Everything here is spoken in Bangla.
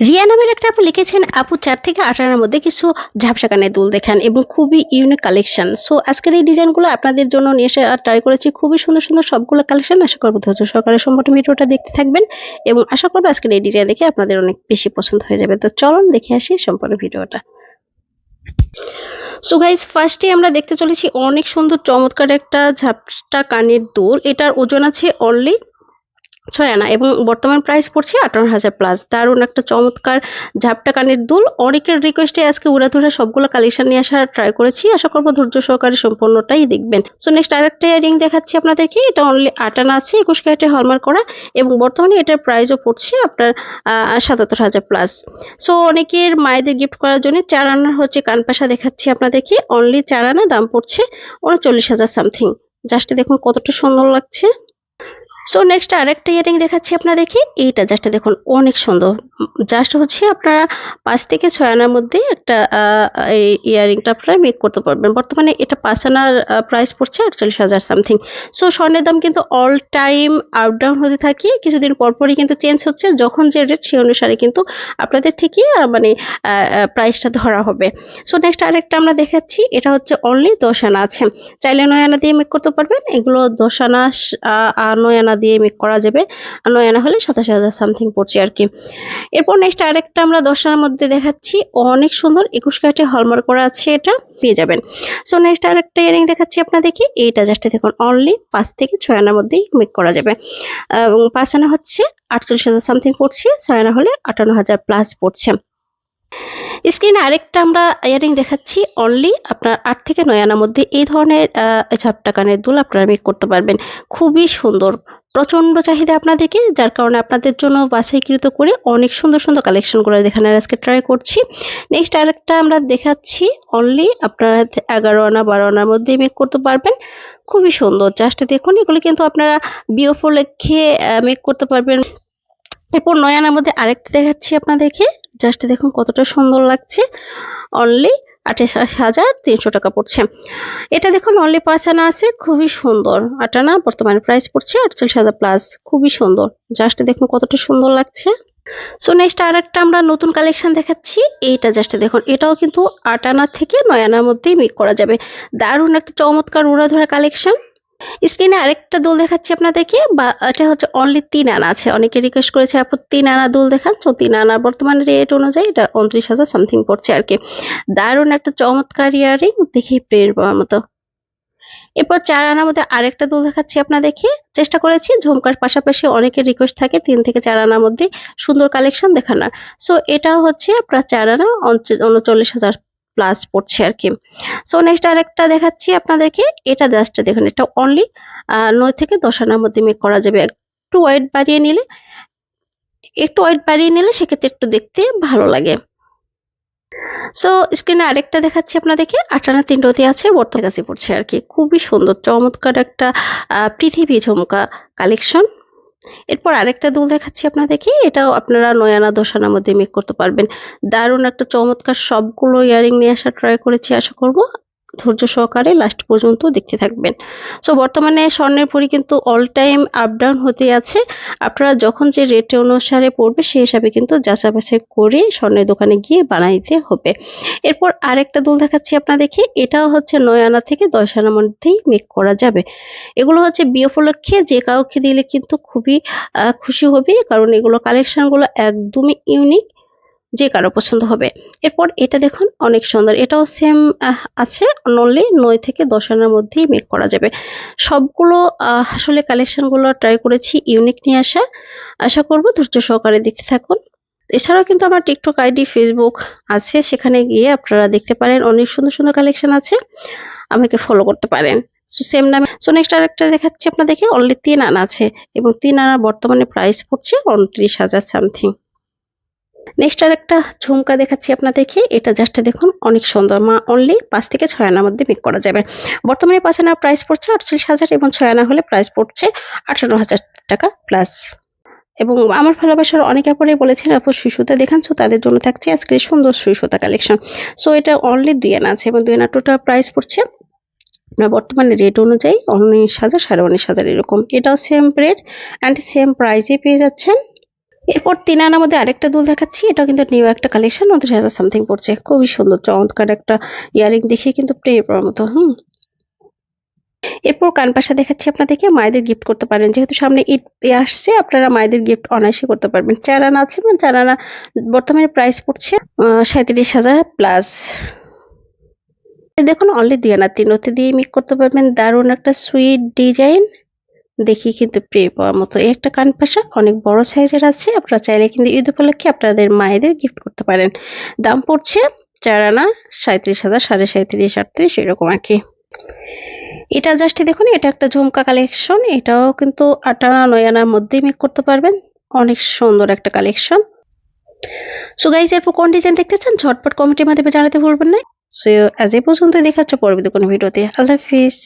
রিয়া নামের একটা আপু লিখেছেন, আপু, চার থেকে আনার মধ্যে কিছু ঝাপসা কানের দুল দেখান এবং খুবই ইউনিক কালেকশন সো আজকের এই ডিজাইনগুলো আপনাদের জন্য নিয়ে এসে ট্রাই করেছি। খুবই সুন্দর সুন্দর সবগুলো কালেকশন আশা করব ধৈর্য সরকারের সম্পূর্ণ ভিডিওটা দেখতে থাকবেন এবং আশা করব আজকের এই ডিজাইন দেখে আপনাদের অনেক বেশি পছন্দ হয়ে যাবে। তো চলুন দেখে আসি সম্পূর্ণ ভিডিওটা। সো গাইজ ফার্স্টে আমরা দেখতে চলেছি অনেক সুন্দর চমৎকার একটা ঝাপটা কানের দুল। এটার ওজন আছে অনলি ছয় আনা এবং বর্তমান প্রাইস পড়ছে আটান্ন হাজার প্লাস দারুণ একটা চমৎকার ঝাপটা কানের দুল। অনেকের রিকোয়েস্টে আজকে উড়াধুরা সবগুলো কালেকশন নিয়ে আসার ট্রাই করেছি। আশা করব ধৈর্য সহকারে সম্পূর্ণটাই দেখবেন। সো নেক্সট আরেকটা ইয়ারিং দেখাচ্ছি আপনাদেরকে। এটা অনলি আটানা আছে, একুশ ক্যারেটে হলমার্ক করা এবং বর্তমানে এটার প্রাইসও পড়ছে আপনার সাতাত্তর হাজার প্লাস সো অনেকের মায়েদের গিফট করার জন্য চার আনার হচ্ছে কানপাশা দেখাচ্ছি আপনাদেরকে। অনলি চার আনা, দাম পড়ছে উনচল্লিশ হাজার সামথিং জাস্ট দেখুন কতটা সুন্দর লাগছে। সো নেক্সট আরেকটা ইয়ারিং দেখাচ্ছি আপনাদেরকে। এইটা জাস্ট দেখুন, অনেক সুন্দর। জাস্ট হচ্ছে আপনারা পাঁচ থেকে ছয় আনার মধ্যে একটা এই ইয়ারিংটা আপনারা মেক করতে পারবেন। বর্তমানে এটা পাঁচ আনার প্রাইস পড়ছে আটচল্লিশ হাজার সামথিং সো স্বর্ণের দাম কিন্তু অল টাইম আপ ডাউন হতে থাকে। কিছুদিন পরপরই কিন্তু চেঞ্জ হচ্ছে। যখন যে রেট সেই অনুসারে কিন্তু আপনাদের থেকে মানে প্রাইসটা ধরা হবে। সো নেক্সট আরেকটা আমরা দেখাচ্ছি। এটা হচ্ছে অনলি দশ আনা আছে। চাইলে নয় আনা দিয়ে মেক করতে পারবেন। এগুলো দশ আনা নয় আনা দিয়ে মেক করা যাবে। নয় আনা হলে সাতাশ হাজার সামথিং পড়ছে আর কি। এরপর নেক্সট আরেকটা আমরা দশ আনার মধ্যে দেখাচ্ছি। অনেক সুন্দর একুশ কাঠে হলমার্ক করা আছে এটা, পেয়ে যাবেন। সো নেক্সট আরেকটা ইয়ারিং দেখাচ্ছি আপনাদেরকে। এইটা জাস্ট দেখুন অনলি পাঁচ থেকে ছয় আনার মধ্যেই মেক করা যাবে। এবং পাঁচ আনা হচ্ছে আটচল্লিশ হাজার সামথিং পড়ছে, ছয় আনা হলে আটান্ন হাজার প্লাস পড়ছে। স্ক্রিনে আরেকটা আমরা ইয়ারিং দেখাচ্ছি। অনলি আপনার আট থেকে নয় আনার মধ্যে এই ধরনের ঝাপটা কানের দুল আপনারা মেক করতে পারবেন। খুবই সুন্দর। প্রচণ্ড চাহিদা আপনাদেরকে, যার কারণে আপনাদের জন্য বাছাইকৃত করে অনেক সুন্দর সুন্দর কালেকশন করে দেখানোর আজকে ট্রাই করছি। নেক্সট আরেকটা আমরা দেখাচ্ছি অনলি আপনারা এগারো আনা, বারো আনার মধ্যে মেক করতে পারবেন। খুবই সুন্দর জাস্ট দেখুন, এগুলো কিন্তু আপনারা বিও উপলক্ষে মেক করতে পারবেন। এরপর নয় আনার মধ্যে আরেকটা দেখাচ্ছি আপনাদেরকে জাস্ট দেখুন কতটা সুন্দর লাগছে। অনলি আঠাশ হাজার তিনশো টাকা পড়ছে। এটা দেখুন অনলি পাঁচ আনা আছে, খুবই সুন্দর। আটানা বর্তমানে প্রাইস পড়ছে আটচল্লিশ হাজার প্লাস খুবই সুন্দর। জাস্ট দেখুন কতটা সুন্দর লাগছে। সো নেক্সট আর একটা আমরা নতুন কালেকশন দেখাচ্ছি, এইটা জাস্ট দেখুন। এটাও কিন্তু আট আনা থেকে নয় আনার মধ্যেই মেক করা যাবে। দারুণ একটা চমৎকার উড়া ধরা কালেকশন স্ক্রিনে আরেকটা দোল দেখাচ্ছি আপনাদেরকে, বা এটা হচ্ছে অনলি তিন আনা আছে। অনেকে রিকোয়েস্ট করেছে, আপু, তিন আনা দোল দেখান। তো তিন আনা বর্তমানে রেট অনুযায়ী এটা উনত্রিশ হাজার সামথিং পড়ছে আর কি। দারুণ একটা চমৎকার ইয়ারিং দেখি প্রেরণ পাওয়ার মতো। এরপর চার আনার মধ্যে আরেকটা দোল দেখাচ্ছি আপনাদেরকে। চেষ্টা করেছি, ঝুমকার পাশাপাশি অনেকের রিকোয়েস্ট থাকে, তিন থেকে চার আনার মধ্যে সুন্দর কালেকশন দেখানোর। সো এটা হচ্ছে আপনার চার আনা উনচল্লিশ হাজার প্লাস পড়ছে আর কি। সো নেক্সট আরেকটা দেখাচ্ছি আপনাদেরকে। এটা জাস্ট দেখুন, এটা অনলি নয় থেকে দশ আনার মধ্যে মেক করা যাবে। একটু ওয়েট বাড়িয়ে নিলে, একটু ওয়েট বাড়িয়ে নিলে সেক্ষেত্রে একটু দেখতে ভালো লাগে। সো স্ক্রিনে আরেকটা দেখাচ্ছি আপনাদেরকে। আটানা তিনটি আছে, বর্তমান কাছে পড়ছে আর কি। খুবই সুন্দর, চমৎকার একটা পৃথিবী ঝুমকা কালেকশন এরপর আরেকটা দুল দেখাচ্ছি আপনাদেরকে, এটাও আপনারা নয়ানা দশানার মধ্যে মেক করতে পারবেন। দারুণ একটা চমৎকার সবগুলো ইয়ারিং নিয়ে আসা ট্রাই করেছি, আশা করব। ধৈর্য সহকারে লাস্ট পর্যন্ত দেখতে থাকবেন। সো বর্তমানে স্বর্ণের পরি কিন্তু অল টাইম আপ ডাউন হতে আছে। আপনারা যখন যে রেট অনুসারে পড়বে, সেই হিসাবে কিন্তু যাচা বাছাই করে স্বর্ণের দোকানে গিয়ে বানাইতে হবে। এরপর আরেকটা দুল দেখাচ্ছি আপনাদেরকে। এটাও হচ্ছে নয় আনা থেকে দশ আনার মধ্যেই মেক করা যাবে। এগুলো হচ্ছে বিয়ে উপলক্ষে যে কাউকে দিলে কিন্তু খুবই খুশি হবে। কারণ এগুলো কালেকশনগুলো একদমই ইউনিক যে কারও পছন্দ হবে। এরপর এটা দেখুন, অনেক সুন্দর। এটাও সেম আছে অনলি নয় থেকে দশ আনার মধ্যেই মেক করা যাবে। সবগুলো আসলে কালেকশনগুলো ট্রাই করেছি ইউনিক নিয়ে আসা। আশা করব ধৈর্য সহকারে দেখতে থাকুন। এছাড়াও কিন্তু আমার টিকটক আইডি ফেসবুক আছে। সেখানে গিয়ে আপনারা দেখতে পারেন, অনেক সুন্দর সুন্দর কালেকশন আছে। আমাকে ফলো করতে পারেন। সো সেম নামে। সো নেক্সট আরেকটা দেখাচ্ছি আপনাদেরকে। অনলি তিন আনা আছে এবং তিন আনা বর্তমানে প্রাইস পড়ছে, উনত্রিশ হাজার সামথিং নেক্সট আর একটা ঝুমকা দেখাচ্ছি আপনাদেরকে। এটা জাস্ট দেখুন, অনেক সুন্দর। মা অনলি পাঁচ থেকে ছয় আনার মধ্যে মেক করা যাবে। বর্তমানে পাঁচ আনার প্রাইস পড়ছে আটচল্লিশ হাজার এবং ছয় আনা হলে প্রাইস পড়ছে আঠারো হাজার টাকা প্লাস এবং আমার ভালোবাসার অনেকে পরে বলেছেন, আপু সুতা দেখান সো তাদের জন্য থাকছে আজকে সুন্দর সুতা কালেকশন সো এটা অনলি দুই আনা আছে এবং দুই আনা টোটাল প্রাইস পড়ছে বর্তমানে রেট অনুযায়ী উনিশ হাজার, সাড়ে উনিশ হাজার এরকম। এটাও সেম রেট অ্যান্ড সেম প্রাইসে পেয়ে যাচ্ছেন। এরপর তিন আনার মধ্যে আরেকটা দুল দেখাচ্ছি। এটা কিন্তু নিউ একটা কালেকশন উনত্রিশ হাজার সামথিং পড়ছে। খুবই সুন্দর, চমৎকার একটা ইয়ারিং দেখে কিন্তু প্রেমে পড়ার মতো, হুম। এরপর কানপাশা দেখাচ্ছি আপনাদেরকে, মায়েদের গিফট করতে পারেন। যেহেতু সামনে ঈদ আসছে, আপনারা মায়েদের গিফট অনায়াসে করতে পারবেন। চার আনা আছে মানে চার আনা বর্তমানে প্রাইস পড়ছে সাঁত্রিশ হাজার প্লাস দেখুন অনলি দুই আনা, তিন রতি দিয়ে মিক করতে পারবেন। দারুণ একটা সুইট ডিজাইন দেখি কিন্তু প্রিয় পাওয়ার মতো। এই একটা কান পাশা অনেক বড় সাইজের আছে, আপনারা চাইলে কিন্তু ঈদ উপলক্ষে আপনাদের মায়েদের গিফট করতে পারেন। দাম পড়ছে চার আনা সাঁত্রিশ হাজার, সাড়ে সাঁত্রিশ আটত্রিশ, এরকম আর কি। এটা জাস্ট দেখুন, এটা একটা ঝুমকা কালেকশন এটাও কিন্তু আট আনা, নয় আনার মধ্যেই মেক করতে পারবেন। অনেক সুন্দর একটা কালেকশন সো গাইজ এরপর কোন ডিজাইন দেখতে চান, ঝটপট কমেন্টের মাধ্যমে জানাতে ভুলবেন না। সো আজ এ পর্যন্ত দেখাচ্ছে পরবর্তী কোনো ভিডিওতে। আল্লাহ হাফিজ।